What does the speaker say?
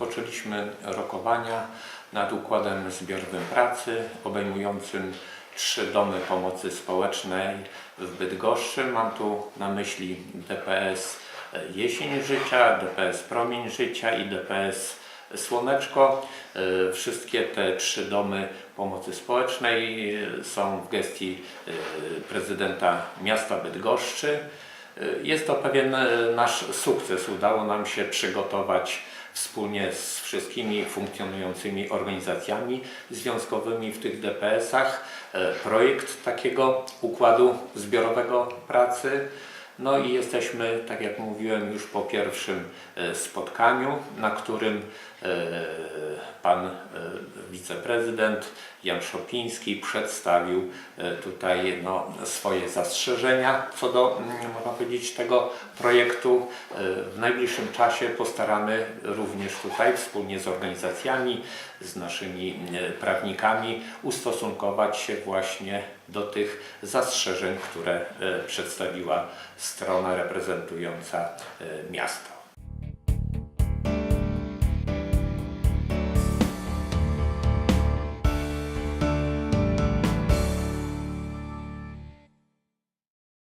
rozpoczęliśmy rokowania nad układem zbiorowym pracy obejmującym trzy domy pomocy społecznej w Bydgoszczy. Mam tu na myśli DPS Jesień Życia, DPS Promień Życia i DPS Słoneczko. E, Wszystkie te trzy domy pomocy społecznej e, są w gestii e, prezydenta miasta Bydgoszczy. E, Jest to pewien e, nasz sukces. Udało nam się przygotować wspólnie z wszystkimi funkcjonującymi organizacjami związkowymi w tych DPS-ach e, projekt takiego układu zbiorowego pracy. No i jesteśmy, tak jak mówiłem, już po pierwszym e, spotkaniu, na którym e, pan e, wiceprezydent Jan Szopiński przedstawił tutaj no, swoje zastrzeżenia co do, mm, można powiedzieć, tego projektu. W najbliższym czasie postaramy również tutaj wspólnie z organizacjami, z naszymi prawnikami ustosunkować się właśnie do tych zastrzeżeń, które przedstawiła strona reprezentująca e, miasto.